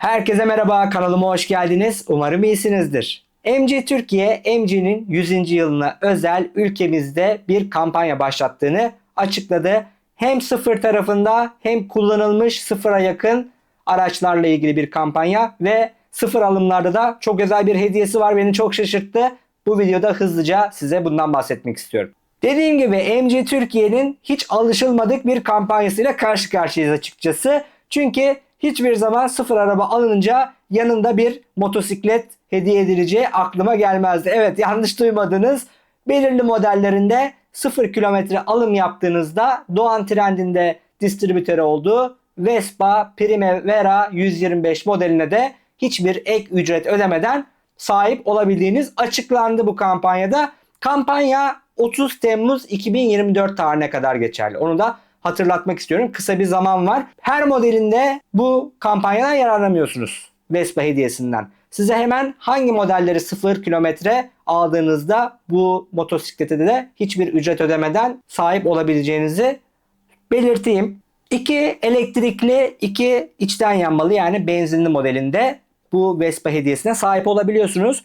Herkese merhaba, kanalıma hoş geldiniz. Umarım iyisinizdir. MG Türkiye, MG'nin 100. yılına özel ülkemizde bir kampanya başlattığını açıkladı. Hem sıfır tarafında hem kullanılmış sıfıra yakın araçlarla ilgili bir kampanya ve sıfır alımlarda da çok özel bir hediyesi var. Beni çok şaşırttı. Bu videoda hızlıca size bundan bahsetmek istiyorum. Dediğim gibi MG Türkiye'nin hiç alışılmadık bir kampanyasıyla karşı karşıyayız açıkçası. Çünkü hiçbir zaman sıfır araba alınınca yanında bir motosiklet hediye edileceği aklıma gelmezdi. Evet yanlış duymadınız. Belirli modellerinde 0 kilometre alım yaptığınızda Doğan Trend'inde distribütörü olduğu Vespa Primavera 125 modeline de hiçbir ek ücret ödemeden sahip olabildiğiniz açıklandı bu kampanyada. Kampanya 30 Temmuz 2024 tarihine kadar geçerli. Onu da hatırlatmak istiyorum. Kısa bir zaman var. Her modelinde bu kampanyadan yararlanamıyorsunuz. Vespa hediyesinden. Size hemen hangi modelleri 0 kilometre aldığınızda bu motosiklete de hiçbir ücret ödemeden sahip olabileceğinizi belirteyim. İki elektrikli, iki içten yanmalı yani benzinli modelinde bu Vespa hediyesine sahip olabiliyorsunuz.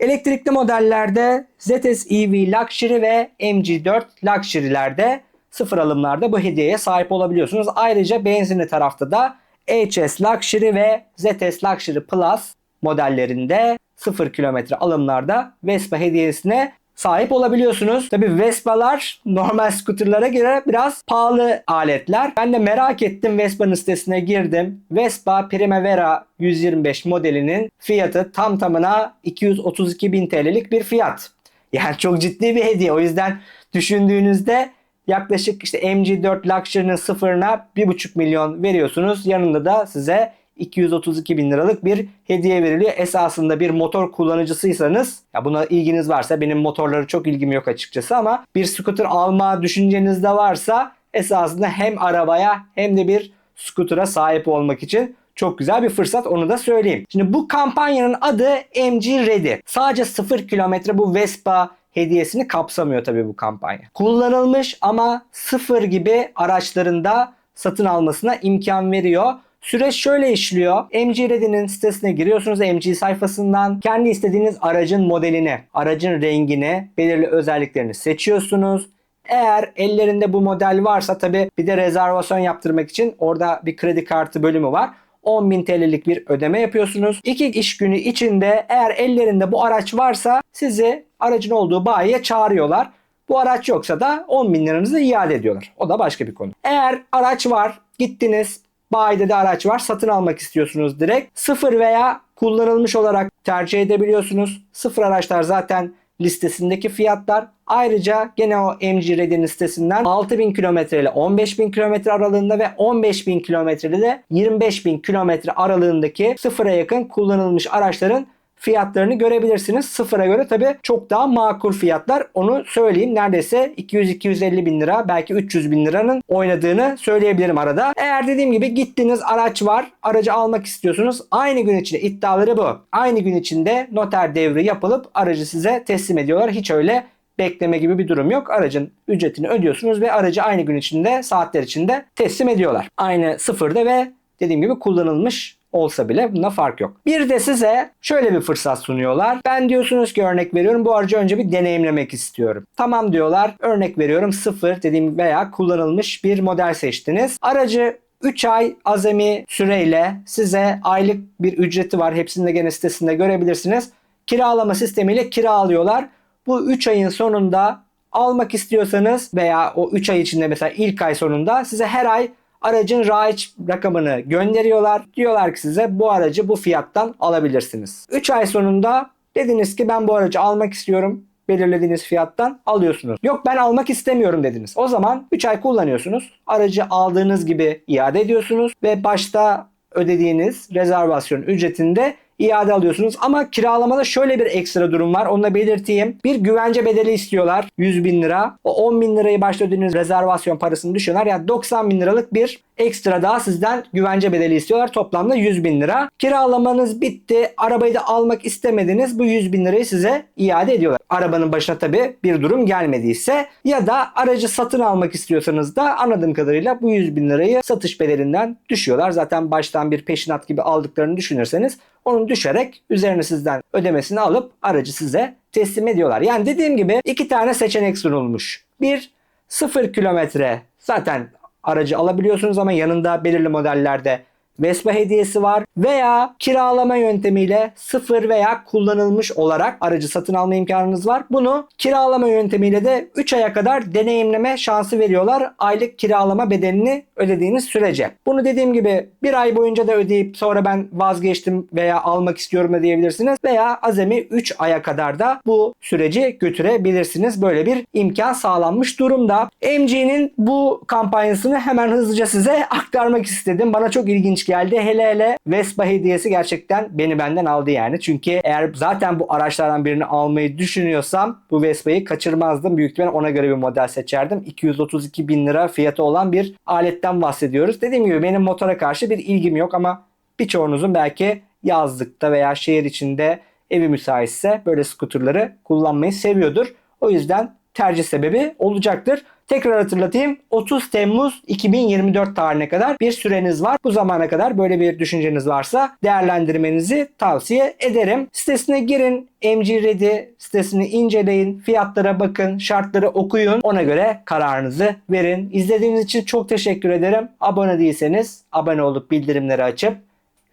Elektrikli modellerde ZS EV Luxury ve MG4 Luxury'lerde sıfır alımlarda bu hediyeye sahip olabiliyorsunuz. Ayrıca benzinli tarafta da HS Luxury ve ZS Luxury Plus modellerinde 0 kilometre alımlarda Vespa hediyesine sahip olabiliyorsunuz. Tabi Vespa'lar normal scooterlara göre biraz pahalı aletler. Ben de merak ettim Vespa'nın sitesine girdim. Vespa Primavera 125 modelinin fiyatı tam tamına 232 bin TL'lik bir fiyat. Yani çok ciddi bir hediye. O yüzden düşündüğünüzde yaklaşık işte MG4 Luxury'nin sıfırına 1,5 milyon veriyorsunuz. Yanında da size 232 bin liralık bir hediye veriliyor. Esasında bir motor kullanıcısıysanız ya buna ilginiz varsa benim motorlara çok ilgim yok açıkçası ama bir scooter alma düşünceniz de varsa esasında hem arabaya hem de bir scooter'a sahip olmak için çok güzel bir fırsat onu da söyleyeyim. Şimdi bu kampanyanın adı MG Ready. Sadece 0 kilometre bu Vespa hediyesini kapsamıyor tabii bu kampanya. Kullanılmış ama sıfır gibi araçlarında satın almasına imkan veriyor. Süreç şöyle işliyor. MG Ready'nin sitesine giriyorsunuz MG sayfasından. Kendi istediğiniz aracın modelini, aracın rengini, belirli özelliklerini seçiyorsunuz. Eğer ellerinde bu model varsa tabi bir de rezervasyon yaptırmak için orada bir kredi kartı bölümü var. 10.000 TL'lik bir ödeme yapıyorsunuz. İki iş günü içinde eğer ellerinde bu araç varsa sizi aracın olduğu bayiye çağırıyorlar. Bu araç yoksa da 10 bin liranızı iade ediyorlar. O da başka bir konu. Eğer araç var gittiniz bayide de araç var satın almak istiyorsunuz direkt. Sıfır veya kullanılmış olarak tercih edebiliyorsunuz. Sıfır araçlar zaten listesindeki fiyatlar. Ayrıca gene o MG Ready'nin sitesinden 6000 kilometre ile 15000 kilometre aralığında ve 15000 kilometre ile de 25000 kilometre aralığındaki sıfıra yakın kullanılmış araçların fiyatlarını görebilirsiniz. Sıfıra göre tabi çok daha makul fiyatlar. Onu söyleyeyim. Neredeyse 200-250 bin lira belki 300 bin liranın oynadığını söyleyebilirim arada. Eğer dediğim gibi gittiniz araç var. Aracı almak istiyorsunuz. Aynı gün içinde iddiaları bu. Aynı gün içinde noter devri yapılıp aracı size teslim ediyorlar. Hiç öyle bekleme gibi bir durum yok. Aracın ücretini ödüyorsunuz ve aracı aynı gün içinde saatler içinde teslim ediyorlar. Aynı sıfırda ve dediğim gibi kullanılmış olsa bile bunda fark yok. Bir de size şöyle bir fırsat sunuyorlar. Ben diyorsunuz ki örnek veriyorum bu aracı önce bir deneyimlemek istiyorum. Tamam diyorlar. Örnek veriyorum sıfır dediğim veya kullanılmış bir model seçtiniz. Aracı 3 ay azami süreyle size aylık bir ücreti var. Hepsini de gene sitesinde görebilirsiniz. Kiralama sistemiyle kiralıyorlar. Bu 3 ayın sonunda almak istiyorsanız veya o 3 ay içinde mesela ilk ay sonunda size her ay aracın raiç rakamını gönderiyorlar. Diyorlar ki size bu aracı bu fiyattan alabilirsiniz. 3 ay sonunda dediniz ki ben bu aracı almak istiyorum belirlediğiniz fiyattan alıyorsunuz. Yok ben almak istemiyorum dediniz. O zaman 3 ay kullanıyorsunuz. Aracı aldığınız gibi iade ediyorsunuz ve başta ödediğiniz rezervasyon ücretinde iade alıyorsunuz. Ama kiralamada şöyle bir ekstra durum var. Onu da belirteyim. Bir güvence bedeli istiyorlar. 100 bin lira. O 10 bin lirayı başta ödediğiniz rezervasyon parasını düşüyorlar. Yani 90 bin liralık bir ekstra daha sizden güvence bedeli istiyorlar. Toplamda 100 bin lira. Kiralamanız bitti. Arabayı da almak istemediniz. Bu 100 bin lirayı size iade ediyorlar. Arabanın başına tabii bir durum gelmediyse ya da aracı satın almak istiyorsanız da anladığım kadarıyla bu 100 bin lirayı satış bedelinden düşüyorlar. Zaten baştan bir peşinat gibi aldıklarını düşünürseniz onu düşerek üzerine sizden ödemesini alıp aracı size teslim ediyorlar. Yani dediğim gibi iki tane seçenek sunulmuş. Bir 0 kilometre zaten aracı alabiliyorsunuz ama yanında belirli modellerde Vespa hediyesi var veya kiralama yöntemiyle sıfır veya kullanılmış olarak aracı satın alma imkanınız var. Bunu kiralama yöntemiyle de 3 aya kadar deneyimleme şansı veriyorlar aylık kiralama bedelini ödediğiniz sürece. Bunu dediğim gibi bir ay boyunca da ödeyip sonra ben vazgeçtim veya almak istiyorum diyebilirsiniz veya azami 3 aya kadar da bu süreci götürebilirsiniz. Böyle bir imkan sağlanmış durumda. MG'nin bu kampanyasını hemen hızlıca size aktarmak istedim. Bana çok ilginç geldi. Hele hele Vespa hediyesi gerçekten beni benden aldı yani. Çünkü eğer zaten bu araçlardan birini almayı düşünüyorsam bu Vespa'yı kaçırmazdım. Büyük ihtimalle ona göre bir model seçerdim. 232 bin lira fiyatı olan bir aletten bahsediyoruz. Dediğim gibi benim motora karşı bir ilgim yok ama birçoğunuzun belki yazlıkta veya şehir içinde evi müsaitse böyle skuterları kullanmayı seviyordur. O yüzden tercih sebebi olacaktır. Tekrar hatırlatayım 30 Temmuz 2024 tarihine kadar bir süreniz var. Bu zamana kadar böyle bir düşünceniz varsa değerlendirmenizi tavsiye ederim. Sitesine girin MG Ready sitesini inceleyin, fiyatlara bakın, şartları okuyun. Ona göre kararınızı verin. İzlediğiniz için çok teşekkür ederim. Abone değilseniz abone olup bildirimleri açıp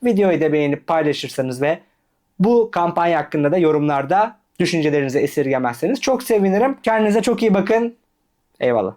videoyu da beğenip paylaşırsanız ve bu kampanya hakkında da yorumlarda düşüncelerinizi esirgemezseniz çok sevinirim. Kendinize çok iyi bakın. Eyvallah.